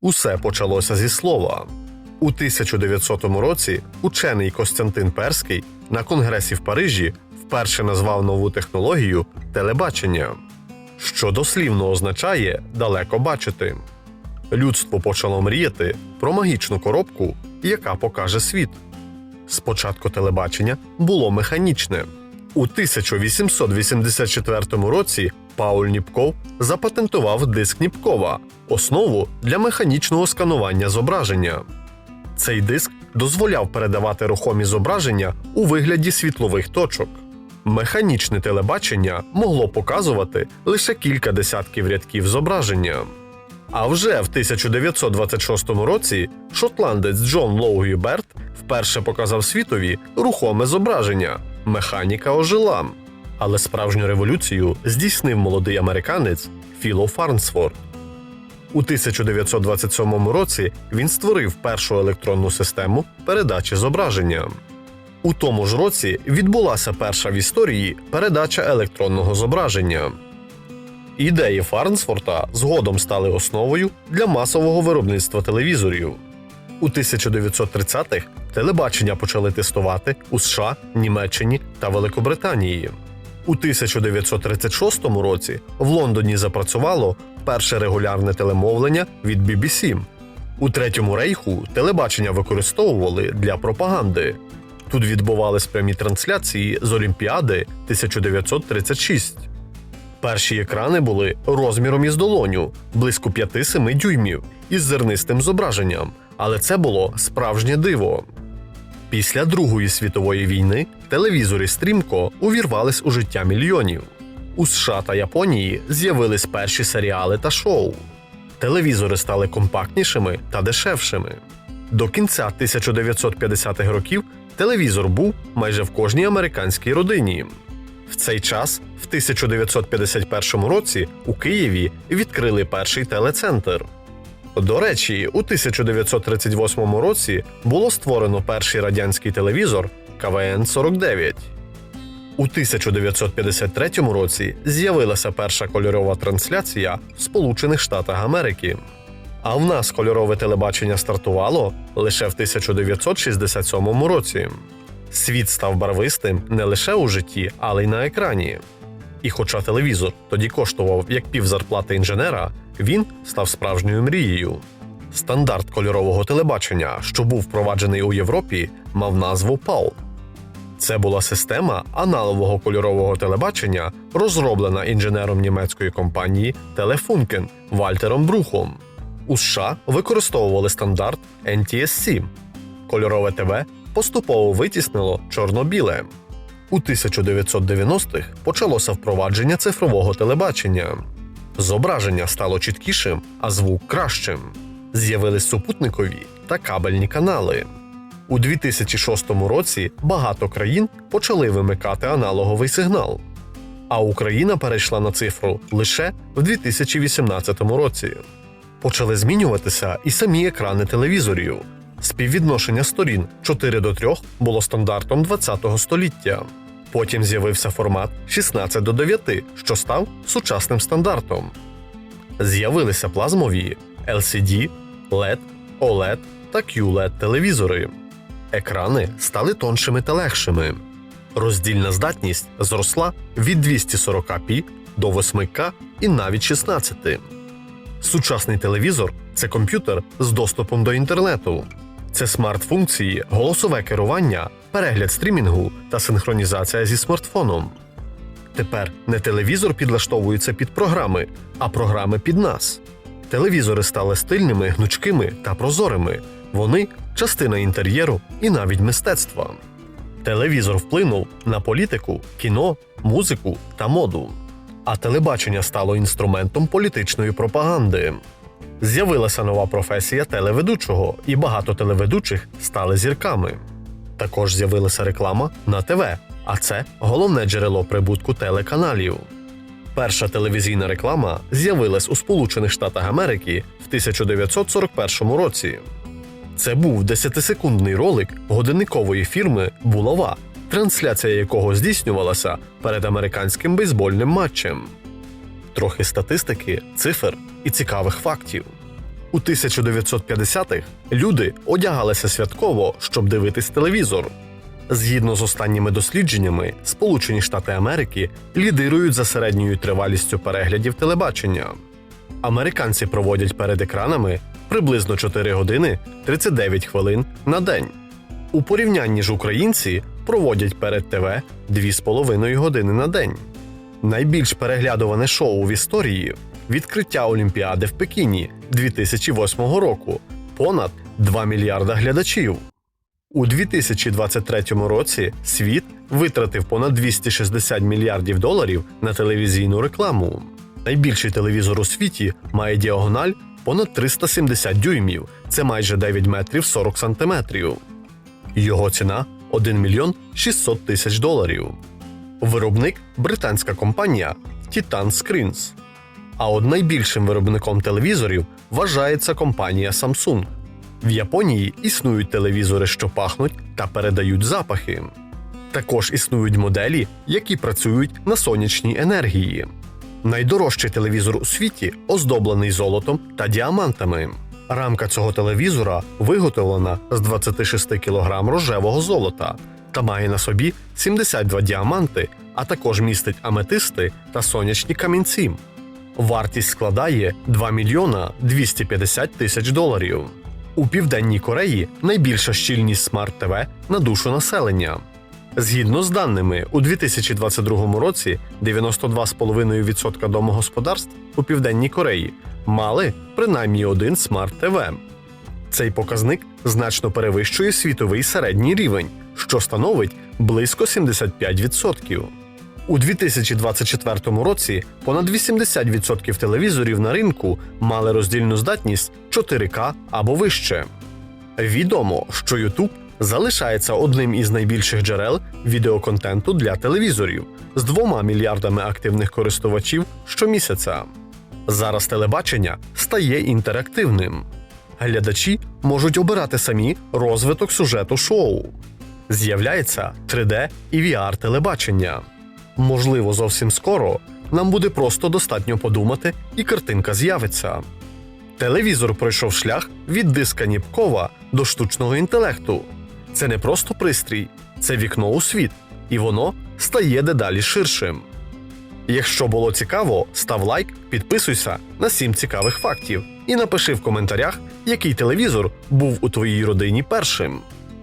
Усе почалося зі слова. У 1900 році учений Костянтин Перський на конгресі в Парижі вперше назвав нову технологію телебачення, що дослівно означає далеко бачити. Людство почало мріяти про магічну коробку, яка покаже світ. Спочатку телебачення було механічне. У 1884 році Пауль Ніпков запатентував диск Ніпкова основу для механічного сканування зображення. Цей диск дозволяв передавати рухомі зображення у вигляді світлових точок. Механічне телебачення могло показувати лише кілька десятків рядків зображення. А вже в 1926 році шотландець Джон Лоугі Берт вперше показав світові рухоме зображення. Механіка ожила. Але справжню революцію здійснив молодий американець Філо Фарнсворт. У 1927 році він створив першу електронну систему передачі зображення. У тому ж році відбулася перша в історії передача електронного зображення. Ідеї Фарнсфорта згодом стали основою для масового виробництва телевізорів. У 1930-х телебачення почали тестувати у США, Німеччині та Великобританії. У 1936 році в Лондоні запрацювало перше регулярне телемовлення від BBC. У Третьому рейху телебачення використовували для пропаганди. Тут відбувались прямі трансляції з Олімпіади 1936. Перші екрани були розміром із долоню близько 5-7 дюймів із зернистим зображенням, але це було справжнє диво. Після Другої світової війни телевізори стрімко увірвались у життя мільйонів. У США та Японії з'явились перші серіали та шоу. Телевізори стали компактнішими та дешевшими. До кінця 1950-х років телевізор був майже в кожній американській родині. В цей час, в 1951 році, у Києві відкрили перший телецентр. До речі, у 1938 році було створено перший радянський телевізор КВН 49. У 1953 році з'явилася перша кольорова трансляція в Сполучених Штатах Америки. А в нас кольорове телебачення стартувало лише в 1967 році. Світ став барвистим не лише у житті, але й на екрані. І хоча телевізор тоді коштував як пів зарплати інженера, він став справжньою мрією. Стандарт кольорового телебачення, що був впроваджений у Європі, мав назву PAL. Це була система аналогового кольорового телебачення, розроблена інженером німецької компанії Telefunken Вальтером Брухом. У США використовували стандарт NTSC. Кольорове ТВ поступово витіснило чорно-біле. У 1990-х почалося впровадження цифрового телебачення. Зображення стало чіткішим, а звук кращим. З'явились супутникові та кабельні канали. У 2006 році багато країн почали вимикати аналоговий сигнал. А Україна перейшла на цифру лише в 2018 році. Почали змінюватися і самі екрани телевізорів. Співвідношення сторін 4 до 3 було стандартом 20-го століття. Потім з'явився формат 16 до 9, що став сучасним стандартом. З'явилися плазмові LCD, LED, OLED та QLED телевізори. Екрани стали тоншими та легшими. Роздільна здатність зросла від 240p до 8К і навіть 16. Сучасний телевізор це комп'ютер з доступом до інтернету. Це смарт-функції, голосове керування, перегляд стрімінгу та синхронізація зі смартфоном. Тепер не телевізор підлаштовується під програми, а програми під нас. Телевізори стали стильними, гнучкими та прозорими. Вони частина інтер'єру і навіть мистецтва. Телевізор вплинув на політику, кіно, музику та моду. А телебачення стало інструментом політичної пропаганди. З'явилася нова професія телеведучого, і багато телеведучих стали зірками. Також з'явилася реклама на ТВ, а це головне джерело прибутку телеканалів. Перша телевізійна реклама з'явилась у Сполучених Штатах Америки в 1941 році. Це був 10-секундний ролик годинникової фірми Булава, трансляція якого здійснювалася перед американським бейсбольним матчем. Трохи статистики, цифр і цікавих фактів. У 1950-х люди одягалися святково, щоб дивитись телевізор. Згідно з останніми дослідженнями, Сполучені Штати Америки лідирують за середньою тривалістю переглядів телебачення. Американці проводять перед екранами приблизно 4 години 39 хвилин на день. У порівнянні ж українці проводять перед ТВ 2,5 години на день. Найбільш переглядуване шоу в історії відкриття Олімпіади в Пекіні 2008 року понад 2 мільярда глядачів. У 2023 році світ витратив понад 260 мільярдів доларів на телевізійну рекламу. Найбільший телевізор у світі має діагональ понад 370 дюймів, це майже 9 метрів 40 сантиметрів. Його ціна 1 мільйон 600 тисяч доларів. Виробник британська компанія Titan Screens. А от найбільшим виробником телевізорів вважається компанія Samsung. В Японії існують телевізори, що пахнуть та передають запахи. Також існують моделі, які працюють на сонячній енергії. Найдорожчий телевізор у світі оздоблений золотом та діамантами. Рамка цього телевізора виготовлена з 26 кг рожевого золота та має на собі 72 діаманти, а також містить аметисти та сонячні камінці. Вартість складає 2 мільйона 250 тисяч доларів. У Південній Кореї найбільша щільність смарт ТВ на душу населення. Згідно з даними, у 2022 році 92,5% домогосподарств у Південній Кореї мали принаймні один смарт ТВ. Цей показник значно перевищує світовий середній рівень, що становить близько 75%. У 2024 році понад 80% телевізорів на ринку мали роздільну здатність 4К або вище. Відомо, що YouTube залишається одним із найбільших джерел відеоконтенту для телевізорів з двома мільярдами активних користувачів щомісяця. Зараз телебачення стає інтерактивним. Глядачі можуть обирати самі розвиток сюжету шоу. З'являється 3D і VR телебачення. Можливо, зовсім скоро нам буде просто достатньо подумати, і картинка з'явиться. Телевізор пройшов шлях від диска Ніпкова до штучного інтелекту. Це не просто пристрій, це вікно у світ, і воно стає дедалі ширшим. Якщо було цікаво, став лайк, підписуйся на 7 цікавих фактів і напиши в коментарях, який телевізор був у твоїй родині першим.